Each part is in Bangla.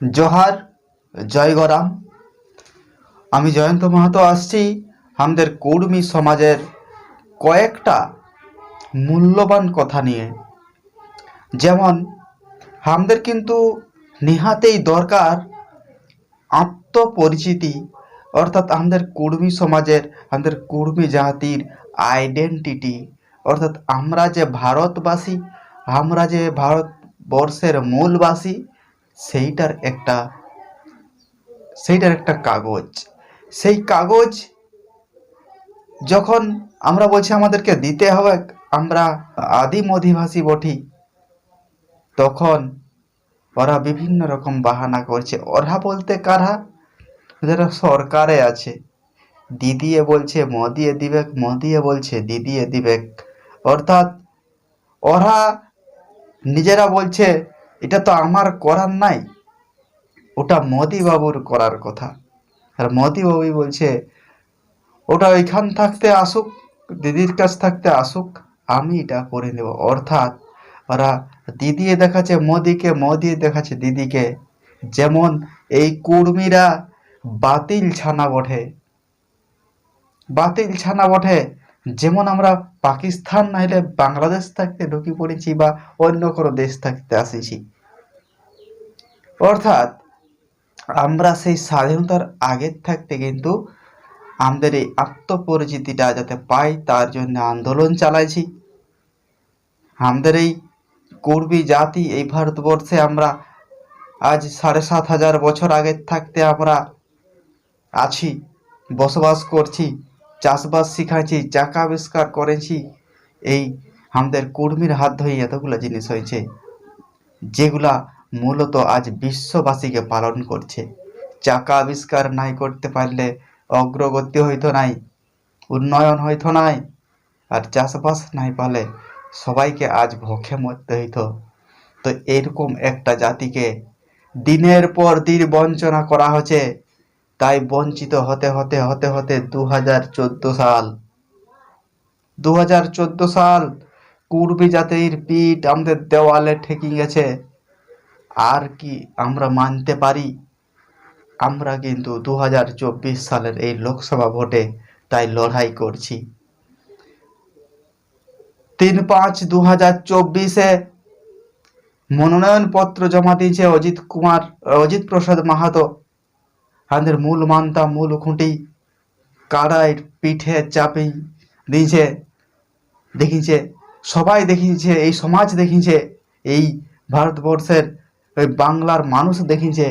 জোহার, জয় গরাম। আমি জয়ন্ত মাহাতো আসছি আমাদের কর্মী সমাজের কয়েকটা মূল্যবান কথা নিয়ে। যেমন, আমাদের কিন্তু নিহাতেই দরকার আত্মপরিচিতি, অর্থাৎ আমাদের কর্মী সমাজের, আমাদের কর্মী জাতির আইডেন্টিটি অর্থাৎ আমরা যে ভারতবাসী, আমরা যে ভারতবর্ষের মূলবাসী সেইটার একটা সেইটার একটা কাগজ। সেই কাগজ যখন আমরা বলছি আমাদেরকে দিতে হবে, আমরা আদিম অধিবাসী বটি, তখন ওরা বিভিন্ন রকম বাহানা করছে। ওরা বলতে কারা? যারা সরকারে আছে, দিদিয়ে বলছে, মদিয়ে দিবেক, মদিয়ে বলছে, দিদিয়ে দিবেক। অর্থাৎ ওরা নিজেরা বলছে এটা তো আমার করার নাই। ওটা মোদি বাবুর করার কথা। আর মোদি বাবু বলছে, ওটা ওইখান থাকতে আসুক, দিদির কাছ থাকতে আসুক, আমি এটা করে নেব। অর্থাৎ ওরা দিদিয়ে দেখাচ্ছে মোদিকে মোদি দেখাচ্ছে দিদিকে। যেমন এই কুর্মীরা বাতিল ছানা বটে। বাতিল ছানা বটে। যেমন আমরা পাকিস্তান নাইলে বাংলাদেশ থাকতে ঢুকে পড়েছি বা অন্য কোনো দেশ থাকতে আসিছি। অর্থাৎ আমরা সেই স্বাধীনতার আগের থাকতে কিন্তু আমাদের এই আত্মপরিচিতিটা যাতে পাই, তার জন্য আন্দোলন চালাইছি। আমাদের এই কর্মী জাতি এই ভারতবর্ষে আমরা আজ সাড়ে সাত হাজার বছর আগের থাকতে আমরা আছি, বসবাস করছি, চাষবাস শিখাইছি, চাকা আবিষ্কার করেছি। এই আমাদের কর্মীর হাত ধরে এতগুলো জিনিস হয়েছে, যেগুলা মূলত আজ বিশ্ববাসীকে পালন করছে। চাকা আবিষ্কার নাই করতে পারলে অগ্রগতি হইতো নাই, উন্নয়ন হইতো নাই, আর চাষবাস নাই পারলে সবাইকে আজ ভোখে মরতে হইতো। তো এরকম একটা জাতিকে দিনের পর দিন বঞ্চনা করা হচ্ছে, তাই বঞ্চিত হতে হতে হতে হতে দু হাজার চোদ্দ সাল দু হাজার চোদ্দ সাল কুর্বি জাতির পিঠ আমাদের দেওয়ালে ঠেকে গেছে। আর কি আমরা মানতে পারি? আমরা কিন্তু দু হাজার চব্বিশ সালের এই লোকসভা ভোটে তাই লড়াই করছি। তিন পাঁচ দু হাজার চব্বিশে মনোনয়নপত্র জমা দিয়েছে অজিত কুমার, অজিত প্রসাদ মাহাতো। আমাদের মূল মানতা, মূল খুঁটি কারাই পিঠে চাপি দিয়েছে দেখিছে সবাই দেখিয়েছে, এই সমাজ দেখিয়েছে, এই ভারতবর্ষের ওই বাংলার মানুষ দেখিয়েছে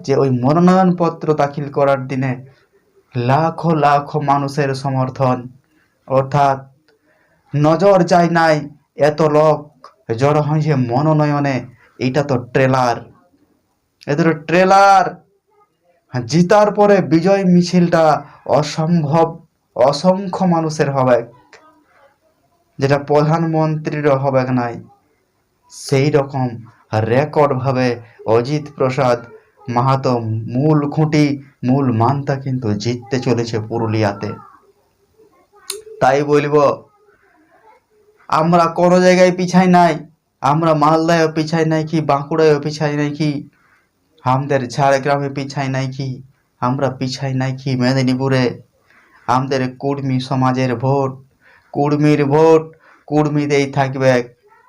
যে ওই মনোনয়নপত্র দাখিল করার দিনে লাখো লাখো মানুষের সমর্থন। অর্থাৎ নজর যায় নাই এত লোক জড়ো হয়েছে মনোনয়নে এটা তো ট্রেলার। এদের ট্রেলার। জিতার পরে বিজয় মিছিলটা অসম্ভব, অসংখ্য মানুষের হবে যেটা প্রধানমন্ত্রীরও হবে নাই। সেই রকম রেকর্ডভাবে অজিত প্রসাদ, মাহাতো মূল খুঁটি, মূল মানতা কিন্তু জিততে চলেছে পুরুলিয়াতে। তাই বলব, আমরা কোনো জায়গায় পিছাই নাই, আমরা মালদায়ও পিছাই নাই কি, বাঁকুড়ায়ও পিছাই নাই কি, আমাদের ঝাড়গ্রামে পিছাই নাই কি, আমরা পিছাই নাই কি মেদিনীপুরে। আমাদের কুর্মী সমাজের ভোট, কুর্মীর ভোট কুর্মীদেই থাকবে।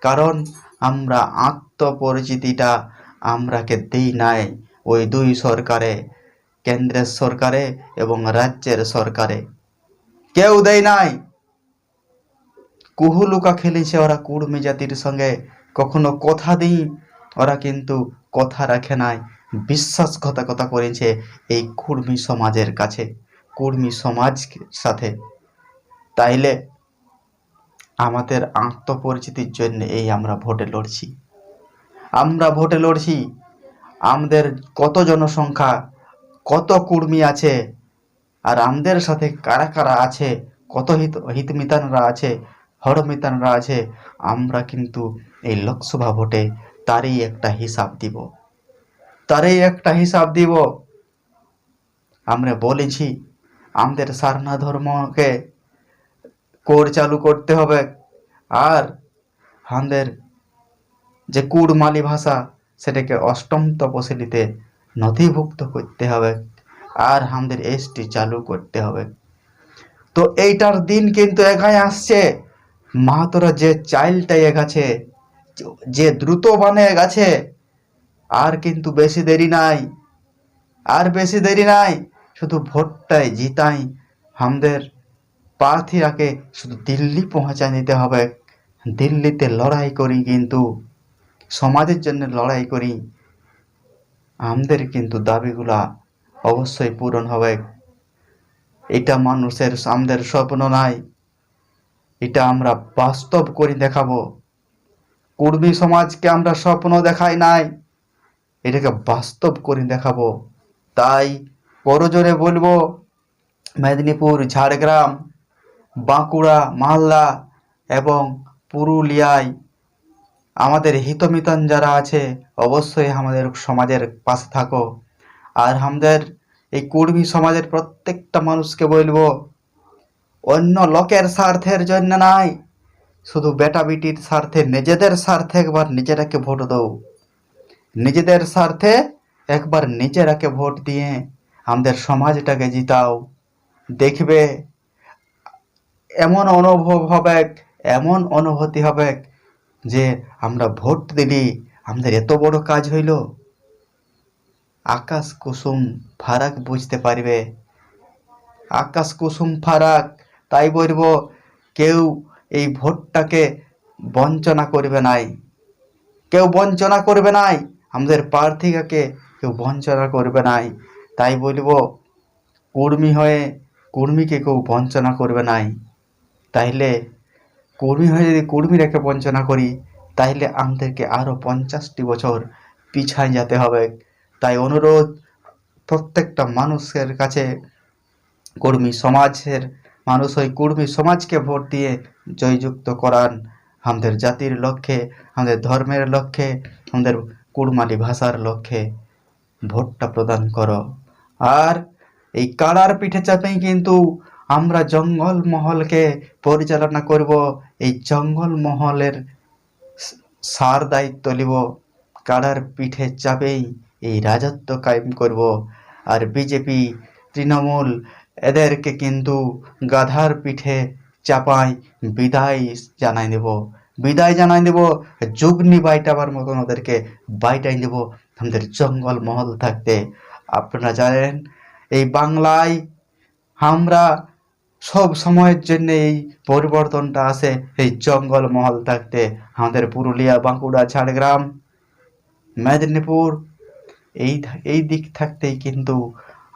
কারণ আমরা আত্মপরিচিতিটা আমরাকে দিই নাই ওই দুই সরকারে, কেন্দ্রের সরকারে এবং রাজ্যের সরকারে। কেউ দেয় নাই। কুহুলুকা খেলেছে ওরা কুর্মী জাতির সঙ্গে। কখনো কথা দিই, ওরা কিন্তু কথা রাখে নাই। বিশ্বাসঘাতকতা করেছে এই কুর্মী সমাজের কাছে কুর্মী সমাজ সাথে। তাইলে আমাদের আত্মপরিচিতির জন্য এই আমরা ভোটে লড়ছি। আমরা ভোটে লড়ছি। আমাদের কত জনসংখ্যা, কত কুর্মী আছে, আর আমাদের সাথে কারা কারা আছে, কত হিত হিতমিতানরা আছে হরমিতানরা আছে, আমরা কিন্তু এই লোকসভা ভোটে তারই একটা হিসাব দিব। তারই একটা হিসাব দিব। আমরা বলেছি, আমাদের সারনা ধর্মকে কোর চালু করতে হবে। আর আমাদের যে কুড়মালি ভাষা, সেটাকে অষ্টম তপশিলিতে নথিভুক্ত করতে হবে আর আমাদের এসটি চালু করতে হবে। তো এইটার দিন কিন্তু একাই আসছে। মাহাতোরা যে চাইল্ডটা এগাছে, যে দ্রুত বানে গেছে আর কিন্তু বেশি দেরি নাই। আর বেশি দেরি নাই, শুধু ভোটটাই জিতাই আমাদের প্রার্থীরাকে শুধু দিল্লি পৌঁছায় নিতে হবে। দিল্লিতে লড়াই করি কিন্তু, সমাজের জন্য লড়াই করি। আমাদের কিন্তু দাবিগুলা অবশ্যই পূরণ হবে। এটা মানুষের, আমাদের স্বপ্ন নাই। এটা আমরা বাস্তব করে দেখাবো। কুর্মী সমাজকে আমরা স্বপ্ন দেখাই নাই। এটাকে বাস্তব করে দেখাবো। তাই করজোরে বলব, মেদিনীপুর, ঝাড়গ্রাম বাঁকুড়া, মালদা এবং পুরুলিয়ায় আমাদের হিতমিতন যারা আছে, অবশ্যই আমাদের সমাজের পাশে থাকো। আর আমাদের এই কুর্মী সমাজের প্রত্যেকটা মানুষকে বলব, অন্য লোকের স্বার্থের জন্য নাই, শুধু বেটা বিটির স্বার্থে, নিজেদের স্বার্থে একবার নিজেরাকে ভোট দাও। নিজেদের স্বার্থে একবার নিজেরাকে ভোট দিয়ে আমাদের সমাজটাকে জিতাও। দেখবে এমন অনুভব হবে, এমন অনুভূতি হবে যে আমরা ভোট দিলি, আমাদের এত বড় কাজ হইল। আকাশ কুসুম ফারাক বুঝতে পারবে। আকাশ কুসুম ফারাক, তাই বলব, কেউ এই ভোটটাকে বঞ্চনা করবে নাই। কেউ বঞ্চনা করবে নাই, আমাদের প্রার্থীকে কেউ বঞ্চনা করবে নাই। তাই বলব, কর্মী হয়ে কর্মীকে কেউ বঞ্চনা করবে নাই। তাইলে কর্মী হয়ে যদি কর্মীরাকে বঞ্চনা করি, তাইলে আমাদেরকে আরও পঞ্চাশটি বছর পিছায় যেতে হবে। তাই অনুরোধ, প্রত্যেকটা মানুষের কাছে কর্মী সমাজের মানুষ ওই কর্মী সমাজকে ভোট দিয়ে জয়যুক্ত করান। আমাদের জাতির লক্ষ্যে, আমাদের ধর্মের লক্ষ্যে, আমাদের কুড়মালি ভাষার লক্ষ্যে ভোটটা প্রদান করো। আর এই কাড়ার পিঠে চাপেই কিন্তু আমরা জঙ্গল মহলকে পরিচালনা করব, এই জঙ্গল মহলের সার দায়িত্ব নিব, কাড়ার পিঠে চাপেই এই রাজত্ব কায়েম করব। আর বিজেপি, তৃণমূল, এদেরকে কিন্তু গাধার পিঠে চাপাই বিদায় জানাই দেব। বিদায় জানাই দেব, যুগনি বাইটাবার মতন ওদেরকে বাইটাই দেব আমাদের জঙ্গল মহল থাকতে। আপনারা জানেন, এই বাংলায় আমরা সব সময়ের জন্য এই পরিবর্তনটা আসে এই জঙ্গল মহল থাকতে। আমাদের পুরুলিয়া, বাঁকুড়া, ঝাড়গ্রাম, মেদিনীপুর, এই এই দিক থাকতেই কিন্তু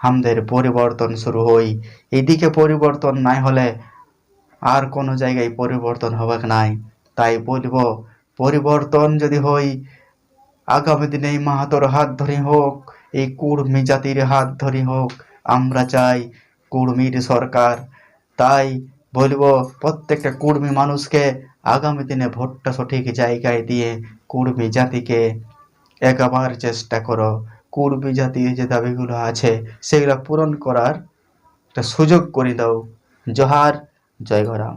আমাদের পরিবর্তন শুরু হই। এইদিকে পরিবর্তন নাই হলে আর কোনো জায়গায় পরিবর্তন হবে নাই। তাই বলব, পরিবর্তন যদি হই, আগামী দিনে এই মাহাতোর হাত ধরে হোক, এই কুর্মী জাতির হাত ধরে হোক, আমরা চাই কুর্মীর সরকার তাই বলব, প্রত্যেকটা কুর্মী মানুষকে আগামী দিনে ভোটটা সঠিক জায়গায় দিয়ে কুর্মী জাতিকে একাবার চেষ্টা করো। কুর্মী জাতির যে দাবিগুলো আছে, সেগুলো পূরণ করার একটা সুযোগ করে দাও। জহার, জয় গরাম।